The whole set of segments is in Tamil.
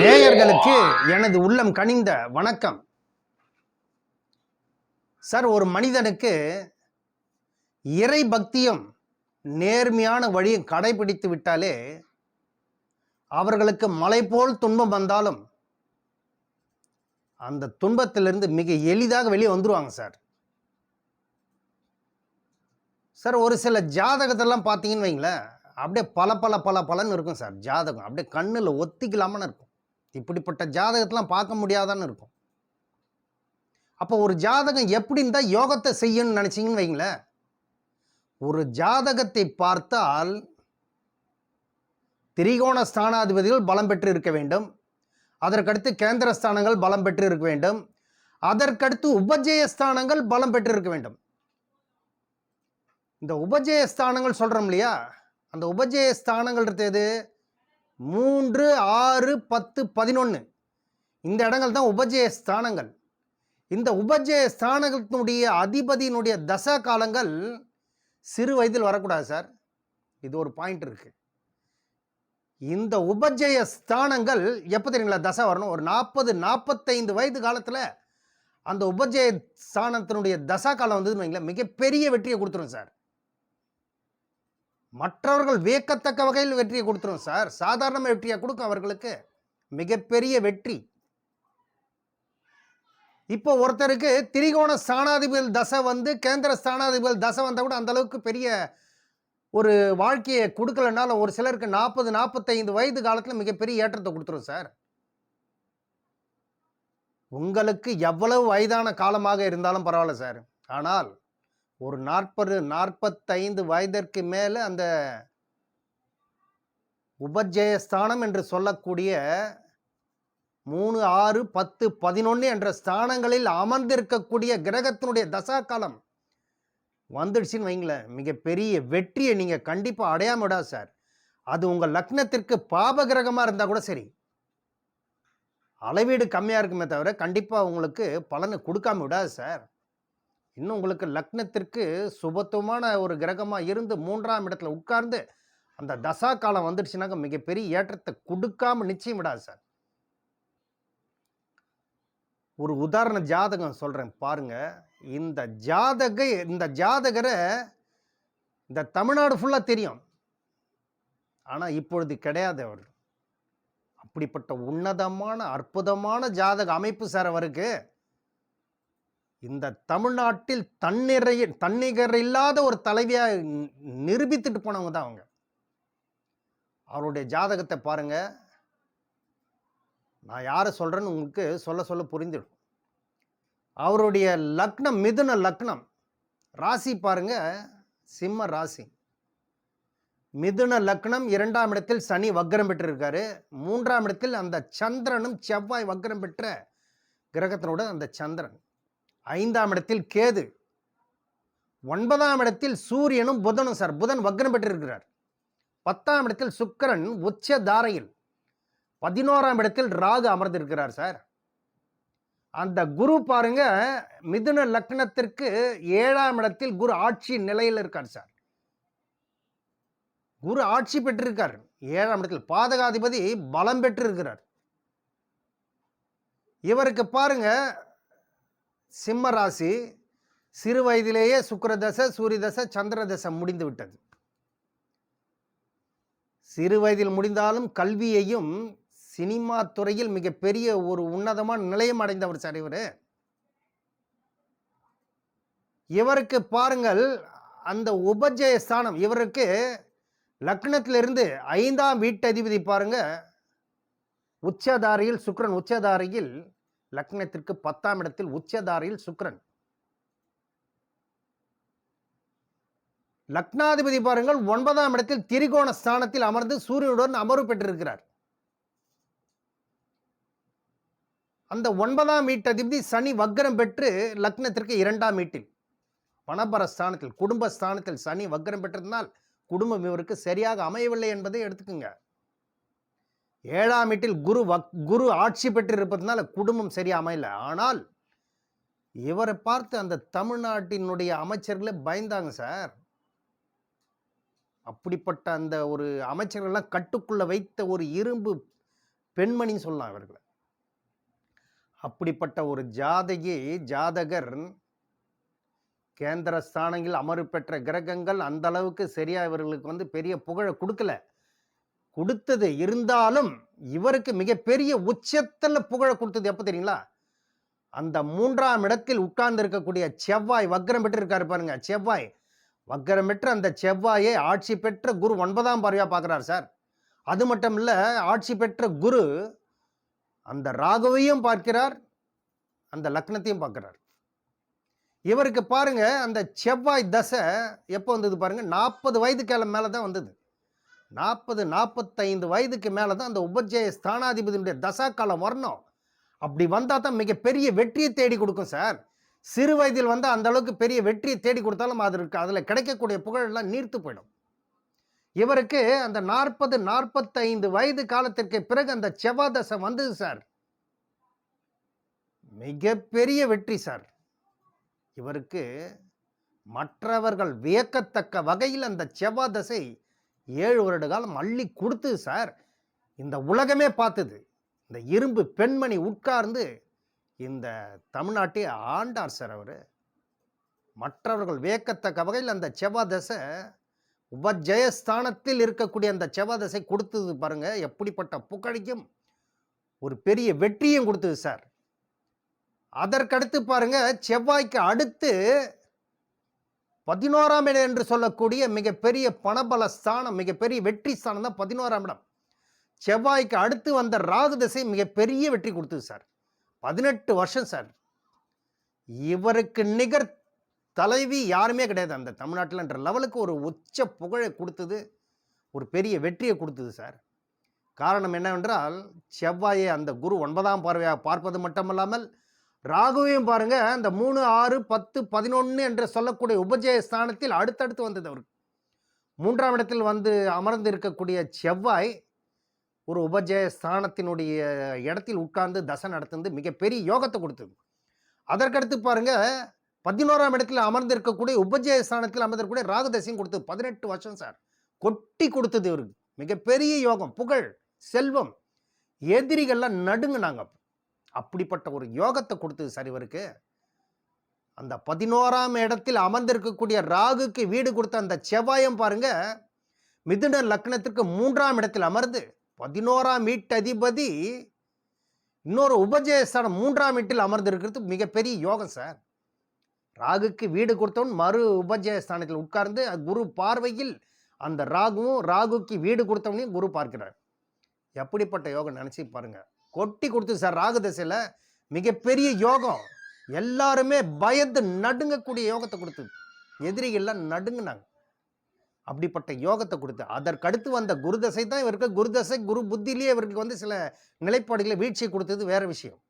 நேயர்களுக்கு எனது உள்ளம் கனிந்த வணக்கம். சார் ஒரு மனிதனுக்கு இறை பக்தியும் நேர்மையான வழியும் கடைபிடித்து விட்டாலே அவர்களுக்கு மலை போல் துன்பம் வந்தாலும் அந்த துன்பத்திலிருந்து மிக எளிதாக வெளியே வந்துருவாங்க சார். சார் ஒரு சில ஜாதகத்தெல்லாம் பார்த்தீங்கன்னு வைங்களேன் அப்படியே பல பல பல பலன்னு இருக்கும் சார் ஜாதகம். அப்படியே கண்ணில் ஒத்திக்கலாமன்னு இருக்கும். இப்படிப்பட்ட ஜாதகத்தெலாம் பார்க்க முடியாதான்னு இருக்கும். அப்போ ஒரு ஜாதகம் எப்படி இருந்தால் யோகத்தை செய்யணும்னு நினச்சிங்கன்னு வைங்களேன் ஒரு ஜாதகத்தை பார்த்தால் திரிகோண ஸ்தானாதிபதிகள் பலம் பெற்று இருக்க வேண்டும். அதற்கடுத்து கேந்திர ஸ்தானங்கள் பலம் பெற்று இருக்க வேண்டும். அதற்கடுத்து உபஜய ஸ்தானங்கள் பலம் பெற்று இருக்க வேண்டும். இந்த உபஜய ஸ்தானங்கள் சொல்கிறோம் இல்லையா? அந்த உபஜய ஸ்தானங்கள் மூன்று ஆறு பத்து பதினொன்று இந்த இடங்கள் தான் உபஜய ஸ்தானங்கள். இந்த உபஜய ஸ்தானத்தினுடைய அதிபதியினுடைய தசா காலங்கள் சிறு வயதில் வரக்கூடாது சார். இது ஒரு பாயிண்ட் இருக்கு. இந்த உபஜய ஸ்தானங்கள் எப்போ தெரியுங்களா தசை வரணும்? ஒரு நாற்பது நாற்பத்தைந்து வயது காலத்தில் அந்த உபஜய ஸ்தானத்தினுடைய தசா காலம் வந்ததுன்னு வைங்களேன் மிகப்பெரிய வெற்றியை கொடுத்துரும் சார். மற்றவர்கள் வியக்கத்தக்க வகையில் வெற்றியை கொடுத்துரும் சார். சாதாரண வெற்றியை கொடுக்கும் அவர்களுக்கு? மிகப்பெரிய வெற்றி. இப்போ ஒருத்தருக்கு திரிகோண ஸ்தானாதிபதி தசை வந்து கேந்திர ஸ்தானாதிபதி தசை வந்தால் கூட அந்தளவுக்கு பெரிய ஒரு வாழ்க்கையை கொடுக்கலனாலும் ஒரு சிலருக்கு நாற்பது நாற்பத்தைந்து வயது காலத்தில் மிகப்பெரிய ஏற்றத்தை கொடுத்துரும் சார். உங்களுக்கு எவ்வளவு வயதான காலமாக இருந்தாலும் பரவாயில்ல சார். ஆனால் ஒரு நாற்பது நாற்பத்தைந்து வயதிற்கு மேலே அந்த உபஜயஸ்தானம் என்று சொல்லக்கூடிய மூணு ஆறு பத்து பதினொன்று என்ற ஸ்தானங்களில் அமர்ந்திருக்கக்கூடிய கிரகத்தினுடைய தசா காலம் வந்துடுச்சுன்னு வைங்களேன். மிகப்பெரிய வெற்றியை நீங்கள் கண்டிப்பாக அடையாமடா சார். அது உங்கள் லக்னத்திற்கு பாப கிரகமாக இருந்தால் கூட சரி. அளவீடு கம்மியாக இருக்குமே தவிர கண்டிப்பாக உங்களுக்கு பலனை கொடுக்காம விடாது சார். இன்னும் உங்களுக்கு லக்னத்திற்கு சுபத்துவமான ஒரு கிரகமாக இருந்து மூன்றாம் இடத்துல உட்கார்ந்து அந்த தசா காலம் வந்துடுச்சுனாக்க மிகப்பெரிய ஏற்றத்தை கொடுக்காம நிச்சயம் விடாது சார். ஒரு உதாரண ஜாதகம் சொல்கிறேன் பாருங்கள் இந்த ஜாதக இந்த ஜாதகரை இந்த தமிழ்நாடு ஃபுல்லாக தெரியும். ஆனால் இப்பொழுது கிடையாது அவர். அப்படிப்பட்ட உன்னதமான அற்புதமான ஜாதக அமைப்பு சார் அவருக்கு. இந்த தமிழ்நாட்டில் தன்னிறைய தன்னிகர் இல்லாத ஒரு தலைவியாக நிரூபித்துட்டு போனவங்க தான் அவங்க. அவருடைய ஜாதகத்தை பாருங்க. நான் யாரை சொல்கிறேன்னு உங்களுக்கு சொல்ல சொல்ல புரிந்துடும் அவருடைய லக்னம் மிதுன லக்னம். ராசி பாருங்க. சிம்ம ராசி. மிதுன லக்னம் இரண்டாம் இடத்தில் சனி வக்ரம் பெற்றிருக்காரு. மூன்றாம் இடத்தில் அந்த சந்திரனும் செவ்வாய் வக்ரம் பெற்ற கிரகத்தினோட அந்த சந்திரன். ஐந்தாம் இடத்தில் கேது. ஒன்பதாம் இடத்தில் சூரியனும் புதனும் சார். புதன் வக்ரம் பெற்றிருக்கிறார். பத்தாம் இடத்தில் சுக்கிரன் உச்ச தாரையில். பதினோராம் இடத்தில் ராகு அமர்ந்திருக்கிறார் சார். அந்த குரு பாருங்க மிதுன லக்னத்திற்கு ஏழாம் இடத்தில் குரு ஆட்சி நிலையில் இருக்கார் சார். குரு ஆட்சி பெற்றிருக்கார். ஏழாம் இடத்தில் பாதகாதிபதி பலம் பெற்றிருக்கிறார். இவருக்கு பாருங்க சிம்ம ராசி சிறு வயதிலேயே சுக்கரதசை சூரியதசை சந்திரதசை முடிந்து விட்டது சிறு வயதில் முடிந்தாலும் கல்வியையும் சினிமா துறையில் மிகப்பெரிய ஒரு உன்னதமான நிலையம் அடைந்தவர் சார் இவர். இவருக்கு பாருங்கள் அந்த உபஜய ஸ்தானம் இவருக்கு லக்னத்திலிருந்து ஐந்தாம் வீட்டதிபதி பாருங்க உச்சதாரியில் சுக்கரன் உச்சதாரியில் லக்னத்திற்கு பத்தாம் இடத்தில் உச்சதாரியில் சுக்கிரன். லக்னாதிபதி பாருங்கள் ஒன்பதாம் இடத்தில் திரிகோண ஸ்தானத்தில் அமர்ந்து சூரியனுடன் அமர்வு பெற்றிருக்கிறார். அந்த ஒன்பதாம் வீட்டதிபதி சனி வக்ரம் பெற்று லக்னத்திற்கு இரண்டாம் வீட்டில் பணபர ஸ்தானத்தில் குடும்ப ஸ்தானத்தில் சனி வக்ரம் பெற்றிருந்தால் குடும்பம் இவருக்கு சரியாக அமையவில்லை என்பதை எடுத்துக்கோங்க. ஏழாம் வீட்டில் குரு வக் குரு ஆட்சி பெற்றிருப்பதனால குடும்பம் சரியா அமையல. ஆனால் இவரை பார்த்து அந்த தமிழ்நாட்டினுடைய அமைச்சர்களே பயந்தாங்க சார். அப்படிப்பட்ட அந்த ஒரு அமைச்சர்கள்லாம் கட்டுக்குள்ளே வைத்த ஒரு இரும்பு பெண்மணின்னு சொல்லலாம் இவர்களை. அப்படிப்பட்ட ஒரு ஜாதகி ஜாதகர் கேந்திர ஸ்தானங்களில் அமர்வு பெற்ற கிரகங்கள் அந்த அளவுக்கு சரியாக இவர்களுக்கு வந்து பெரிய புகழை கொடுக்கல. கொடுத்தது இருந்தாலும் இவருக்கு மிகப்பெரிய உச்சத்தில் புகழை கொடுத்தது எப்போ தெரியுங்களா? அந்த மூன்றாம் இடத்தில் உட்கார்ந்து இருக்கக்கூடிய செவ்வாய் வக்ரம் பெற்று இருக்காரு பாருங்க செவ்வாய். வக்ரம் பெற்ற அந்த செவ்வாயை ஆட்சி பெற்ற குரு ஒன்பதாம் பார்வையாக பார்க்குறாரு சார். அது மட்டும் இல்லை ஆட்சி பெற்ற குரு அந்த ராகுவையும் பார்க்கிறார் அந்த லக்னத்தையும் பார்க்கிறார். இவருக்கு பாருங்க அந்த செவ்வாய் தசை எப்போ வந்தது பாருங்க நாற்பது வயதுக்கு மேலே தான் வந்தது. நாற்பது நாற்பத்தைந்து வயதுக்கு மேலே தான் அந்த உபஜய ஸ்தானாதிபதியுடைய தசா காலம் வரணும். அப்படி வந்தால் தான் மிகப்பெரிய வெற்றியை தேடி கொடுக்கும் சார். சிறு வயதில் வந்து அந்த அளவுக்கு பெரிய வெற்றியை தேடி கொடுத்தாலும் அதற்கு அதில் கிடைக்கக்கூடிய புகழெல்லாம் நீர்த்து போயிடும். இவருக்கு அந்த நாற்பது நாற்பத்தைந்து வயது காலத்திற்கு பிறகு அந்த செவ்வாதசை வந்தது சார். மிகப்பெரிய வெற்றி சார். இவருக்கு மற்றவர்கள் வியக்கத்தக்க வகையில் அந்த செவ்வாதசை ஏழு வருட காலம் அள்ளி கொடுத்தது சார். இந்த உலகமே பார்த்தது. இந்த இரும்பு பெண்மணி உட்கார்ந்து இந்த தமிழ்நாட்டை ஆண்டார் சார் அவர். மற்றவர்கள் வியக்கத்தக்க வகையில் அந்த செவ்வாதசை உபஜயஸ்தானத்தில் இருக்கக்கூடிய அந்த செவ்வாதசை கொடுத்தது பாருங்கள் எப்படிப்பட்ட புகழையும் ஒரு பெரிய வெற்றியும் கொடுத்தது சார். அதற்கடுத்து பாருங்கள் செவ்வாய்க்கு அடுத்து பதினோராம் இடம் என்று சொல்லக்கூடிய மிகப்பெரிய பணபல ஸ்தானம் மிகப்பெரிய வெற்றி ஸ்தானம் தான் பதினோராம் இடம். செவ்வாய்க்கு அடுத்து வந்த ராகு திசை மிகப்பெரிய வெற்றி கொடுத்தது சார். பதினெட்டு வருஷம் சார். இவருக்கு நிகர் தலைவி யாருமே கிடையாது. அந்த தமிழ்நாட்டில்ன்ற லெவலுக்கு ஒரு உச்ச புகழை கொடுத்தது ஒரு பெரிய வெற்றியை கொடுத்தது சார். காரணம் என்னவென்றால் செவ்வாயை அந்த குரு ஒன்பதாம் பார்வையாக பார்ப்பது மட்டுமல்லாமல் ராகுவையும் பாருங்க அந்த மூணு ஆறு பத்து பதினொன்று என்று சொல்லக்கூடிய உபஜய ஸ்தானத்தில் அடுத்தடுத்து வந்தது அவருக்கு. மூன்றாம் இடத்தில் வந்து அமர்ந்து இருக்கக்கூடிய செவ்வாய் ஒரு உபஜய ஸ்தானத்தினுடைய இடத்தில் உட்கார்ந்து தசை நடத்துந்து மிகப்பெரிய யோகத்தை கொடுத்தது. அதற்கடுத்து பாருங்க பதினோராம் இடத்தில் அமர்ந்திருக்கக்கூடிய உபஜய ஸ்தானத்தில் அமர்ந்திருக்கக்கூடிய ராகு தசையும் கொடுத்தது. பதினெட்டு வருஷம் சார். கொட்டி கொடுத்தது இவருக்கு. மிகப்பெரிய யோகம் புகழ் செல்வம் எதிரிகள்லாம் நடுங்குனாங்க அப்படிப்பட்ட ஒரு யோகத்தை கொடுத்தது சார் இவருக்கு அந்த பதினோராம் இடத்தில் அமர்ந்திருக்கக்கூடிய ராகுக்கு வீடு கொடுத்த அந்த செவ்வாயம் பாருங்க மிதுன லக்னத்திற்கு மூன்றாம் இடத்தில் அமர்ந்து பதினோராம் வீட்டதிபதி இன்னொரு உபஜயஸ்தானம் மூன்றாம் வீட்டில் அமர்ந்திருக்கிறது மிகப்பெரிய யோகம் சார். ராகுக்கு வீடு கொடுத்தவன் மறு உபஜயஸ்தானத்தில் உட்கார்ந்து குரு பார்வையில் அந்த ராகுவும் ராகுக்கு வீடு கொடுத்தவனையும் குரு பார்க்கிறார். எப்படிப்பட்ட யோகம் நினச்சி பாருங்கள் கொட்டி கொடுத்து சார் ராகு திசையில் மிகப்பெரிய யோகம். எல்லாருமே பயந்து நடுங்கக்கூடிய யோகத்தை கொடுத்தது எதிரிகள்லாம் நடுங்கினாங்க. அப்படிப்பட்ட யோகத்தை கொடுத்து அதற்கடுத்து வந்த குருதசை தான் இவருக்கு குருதசை குரு புத்திலேயே இவருக்கு வந்து சில நிலைப்பாடுகளை வீழ்ச்சி கொடுத்தது வேற விஷயம்.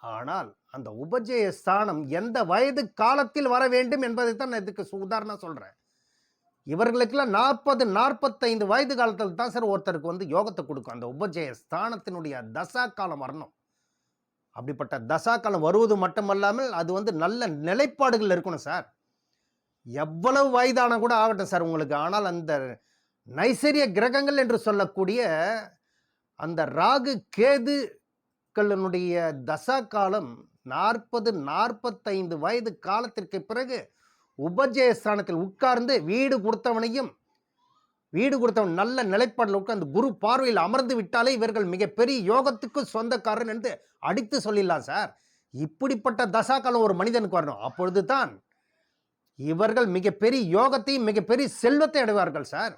ஆனால் அந்த உபஜய ஸ்தானம் எந்த வயது காலத்தில் வர வேண்டும் என்பதை தான் நான் இதுக்கு உதாரணம் சொல்கிறேன் இவர்களுக்கெல்லாம் நாற்பது நாற்பத்தைந்து வயது காலத்தில் தான் சார் ஒருத்தருக்கு வந்து யோகத்தை கொடுக்கும். அந்த உபஜய ஸ்தானத்தினுடைய தசா காலம் வரணும். அப்படிப்பட்ட தசா காலம் வருவது மட்டுமல்லாமல் அது வந்து நல்ல நிலைப்பாடுகள் இருக்கணும் சார். எவ்வளவு வயதான கூட ஆகட்டும் சார் உங்களுக்கு. ஆனால் அந்த நைசரிய கிரகங்கள் என்று சொல்லக்கூடிய அந்த ராகு கேதுக்களினுடைய தசா காலம் நாற்பது நாற்பத்தைந்து வயது காலத்திற்கு பிறகு உபஜயஸ்தானத்தில் உட்கார்ந்து வீடு கொடுத்தவனையும் வீடு கொடுத்தவன் நல்ல நிலைப்பாடில் உட்கார்ந்து குரு பார்வையில் அமர்ந்து விட்டாலே இவர்கள் மிகப்பெரிய யோகத்துக்கு சொந்தக்காரன் என்று அடித்து சொல்லிடலாம் சார். இப்படிப்பட்ட தசாக்காலம் ஒரு மனிதனுக்கு வரணும். அப்பொழுது தான் இவர்கள் மிகப்பெரிய யோகத்தையும் மிகப்பெரிய செல்வத்தை அடைவார்கள் சார்.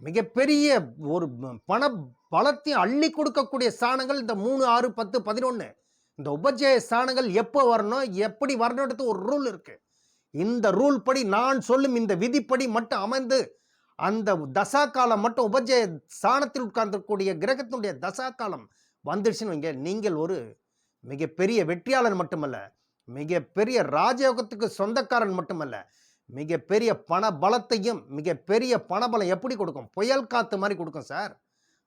மிகப்பெரிய ஒரு பண பலத்தையும் அள்ளி கொடுக்கக்கூடிய ஸ்தானங்கள் இந்த மூணு ஆறு பத்து பதினொன்று இந்த உபஜய ஸ்தானங்கள் எப்போ வரணும் எப்படி வரணுன்றது ஒரு ரூல் இருக்குது இந்த ரூல் படி நான் சொல்லும் இந்த விதிப்படி மட்டும் அமைந்து அந்த தசா காலம் மட்டும் உபஜய சாணத்தில் உட்கார்ந்திருக்கக்கூடிய கிரகத்தினுடைய தசா காலம் வந்துடுச்சுன்னு வைங்க. நீங்கள் ஒரு மிகப்பெரிய வெற்றியாளர் மட்டுமல்ல மிகப்பெரிய ராஜயோகத்துக்கு சொந்தக்காரன் மட்டுமல்ல மிகப்பெரிய பண பலத்தையும் மிகப்பெரிய பணபலம் எப்படி கொடுக்கும்? புயல் காத்து மாதிரி கொடுக்கும் சார்.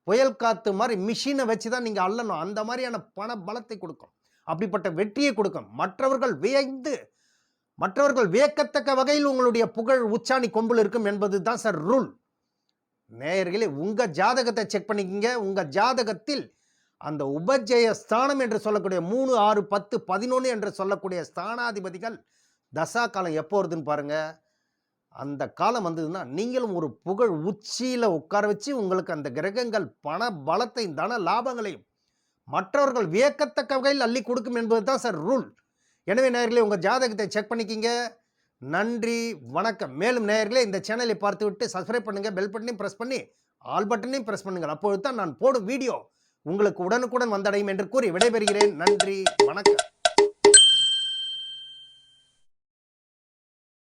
புயல் காத்து மாதிரி மிஷினை வச்சு தான் நீங்கள் அள்ளணும் அந்த மாதிரியான பண பலத்தை கொடுக்கும். அப்படிப்பட்ட வெற்றியை கொடுக்கும். மற்றவர்கள் வியந்து மற்றவர்கள் வியக்கத்தக்க வகையில் உங்களுடைய புகழ் உச்சாணி கொம்பில் இருக்கும் என்பது தான் சார் ரூல் நேயர்களே உங்கள் ஜாதகத்தை செக் பண்ணிக்கிங்க. உங்கள் ஜாதகத்தில் அந்த உபஜய ஸ்தானம் என்று சொல்லக்கூடிய மூணு ஆறு பத்து பதினொன்று என்று சொல்லக்கூடிய ஸ்தானாதிபதிகள் தசா காலம் எப்போ வருதுன்னு பாருங்க. அந்த காலம் வந்ததுன்னா நீங்களும் ஒரு புகழ் உச்சியில் உட்கார வச்சு உங்களுக்கு அந்த கிரகங்கள் பண பலத்தையும் தன லாபங்களையும் மற்றவர்கள் வியக்கத்தக்க வகையில் அள்ளி கொடுக்கும் என்பது தான் சார் ரூல் எனவே நேயர்களே உங்கள் ஜாதகத்தை செக் பண்ணிக்கிங்க. நன்றி வணக்கம். மேலும் நேயர்களே இந்த சேனலை பார்த்துவிட்டு சப்ஸ்கிரைப் பண்ணுங்கள் பெல் பட்டனையும் ப்ரெஸ் பண்ணி ஆல் பட்டனையும் ப்ரெஸ் பண்ணுங்கள். அப்பொழுது தான் நான் போடும் வீடியோ உங்களுக்கு உடனுக்குடன் வந்தடையும் என்று கூறி விடைபெறுகிறேன். நன்றி வணக்கம்.